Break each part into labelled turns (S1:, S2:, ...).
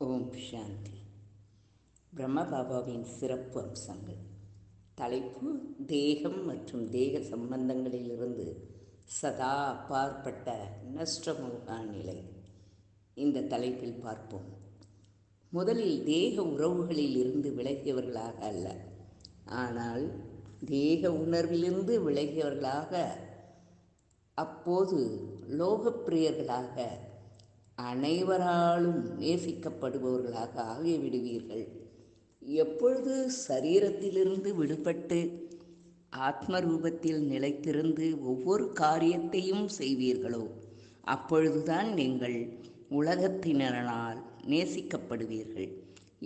S1: ஓம் சாந்தி. பிரம்மபாபாவின் சிறப்பு அம்சங்கள். தலைப்பு தேகம் மற்றும் தேக சம்பந்தங்களிலிருந்து சதா அப்பாற்பட்ட நஷ்டமுகா நிலை. இந்த தலைப்பில் பார்ப்போம். முதலில் தேக உறவுகளில் இருந்து விலகியவர்களாக அல்ல. ஆனால் தேக உணர்விலிருந்து விலகியவர்களாக அப்போது லோகப்பிரியர்களாக அனைவராலும் நேசிக்கப்படுபவர்களாக ஆகிவிடுவீர்கள். எப்பொழுது சரீரத்திலிருந்து விடுபட்டு ஆத்ம ரூபத்தில் நிலைத்திருந்து ஒவ்வொரு காரியத்தையும் செய்வீர்களோ அப்பொழுதுதான் நீங்கள் உலகத்தினரால் நேசிக்கப்படுவீர்கள்.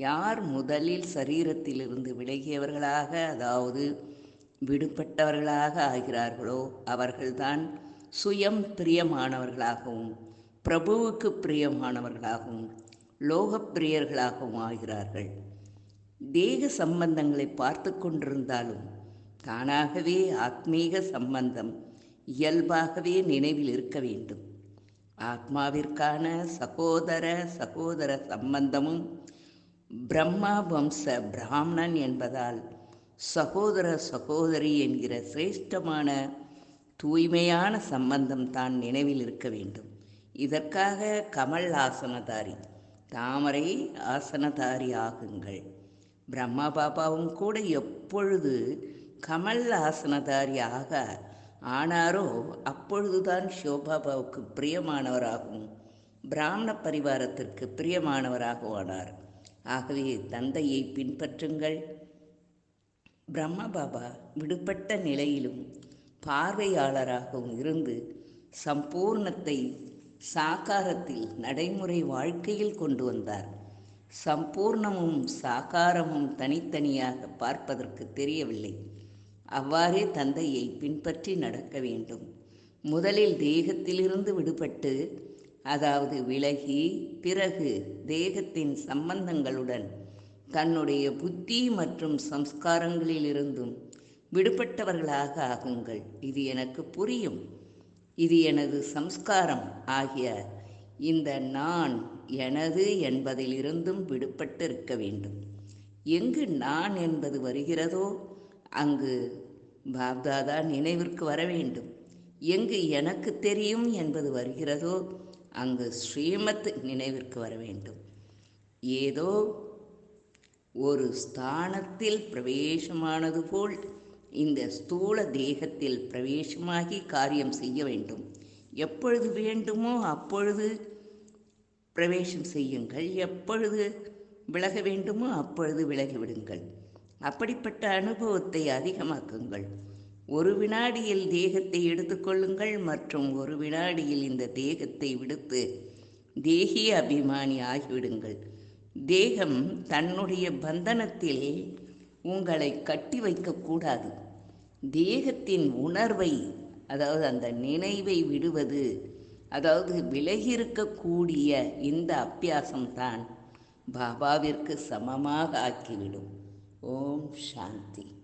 S1: யார் முதலில் சரீரத்திலிருந்து விலகியவர்களாக அதாவது விடுபட்டவர்களாக ஆகிறார்களோ அவர்கள்தான் சுயம் பிரியமானவர்களாகவும் பிரபுவுக்கு பிரியமானவர்களாகவும் லோகப்பிரியர்களாகவும் ஆகிறார்கள். தேக சம்பந்தங்களை பார்த்து கொண்டிருந்தாலும் தானாகவே ஆத்மீக சம்பந்தம் இயல்பாகவே நினைவில் இருக்க வேண்டும். ஆத்மாவிற்கான சகோதர சகோதர சம்பந்தமும் பிரம்மா வம்ச பிராமணன் என்பதால் சகோதர சகோதரி என்கிற சிரேஷ்டமான தூய்மையான சம்பந்தம் தான் நினைவில் இருக்க வேண்டும். இதற்காக கமல் ஆசனதாரி தாமரை ஆசனதாரி ஆகுங்கள். பிரம்மா பாபாவும் கூட எப்பொழுது கமல் ஆசனதாரி ஆக ஆனாரோ அப்பொழுதுதான் சிவபாபாவுக்கு பிரியமானவராகவும் பிராமண பரிவாரத்திற்கு பிரியமானவராகவும் ஆனார் ஆகவே தந்தையை பின்பற்றுங்கள். பிரம்ம பாபா விடுபட்ட நிலையிலும் பார்வையாளராகவும் இருந்து சம்பூர்ணத்தை சாகாரத்தில் நடைமுறை வாழ்க்கையில் கொண்டு வந்தார். சம்பூர்ணமும் சாகாரமும் தனித்தனியாக பார்ப்பதற்கு தெரியவில்லை. அவ்வாறே தந்தையை பின்பற்றி நடக்க வேண்டும். முதலில் தேகத்திலிருந்து விடுபட்டு அதாவது விலகி பிறகு தேகத்தின் சம்பந்தங்களுடன் தன்னுடைய புத்தி மற்றும் சம்ஸ்காரங்களிலிருந்தும் விடுபட்டவர்களாக ஆகுங்கள். இது எனக்கு புரியும். இது எனது சம்ஸ்காரம் ஆகிய இந்த நான் எனது என்பதிலிருந்தும் விடுபட்டு இருக்க வேண்டும். எங்கு நான் என்பது வருகிறதோ அங்கு பாப்தாதா நினைவிற்கு வர வேண்டும். எங்கு எனக்கு தெரியும் என்பது வருகிறதோ அங்கு ஸ்ரீமத் நினைவிற்கு வர வேண்டும். ஏதோ ஒரு ஸ்தானத்தில் பிரவேசமானது போல் இந்த ஸ்தூல தேகத்தில் பிரவேசமாகி காரியம் செய்ய வேண்டும். எப்பொழுது வேண்டுமோ அப்பொழுது பிரவேசம் செய்யுங்கள். எப்பொழுது விலக வேண்டுமோ அப்பொழுது விலகிவிடுங்கள் அப்படிப்பட்ட அனுபவத்தை அதிகமாக்குங்கள். ஒரு வினாடியில் தேகத்தை எடுத்துக்கொள்ளுங்கள் மற்றும் ஒரு வினாடியில் இந்த தேகத்தை விடுத்து தேகிய அபிமானி ஆகிவிடுங்கள். தேகம் தன்னுடைய பந்தனத்தில் உங்களை கட்டி வைக்கக்கூடாது தேகத்தின் உணர்வை அதாவது அந்த நினைவை விடுவது அதாவது விலகியிருக்கக்கூடிய இந்த அப்பியாசம்தான் பாபாவிற்கு சமமாக ஆக்கிவிடும். ஓம் சாந்தி.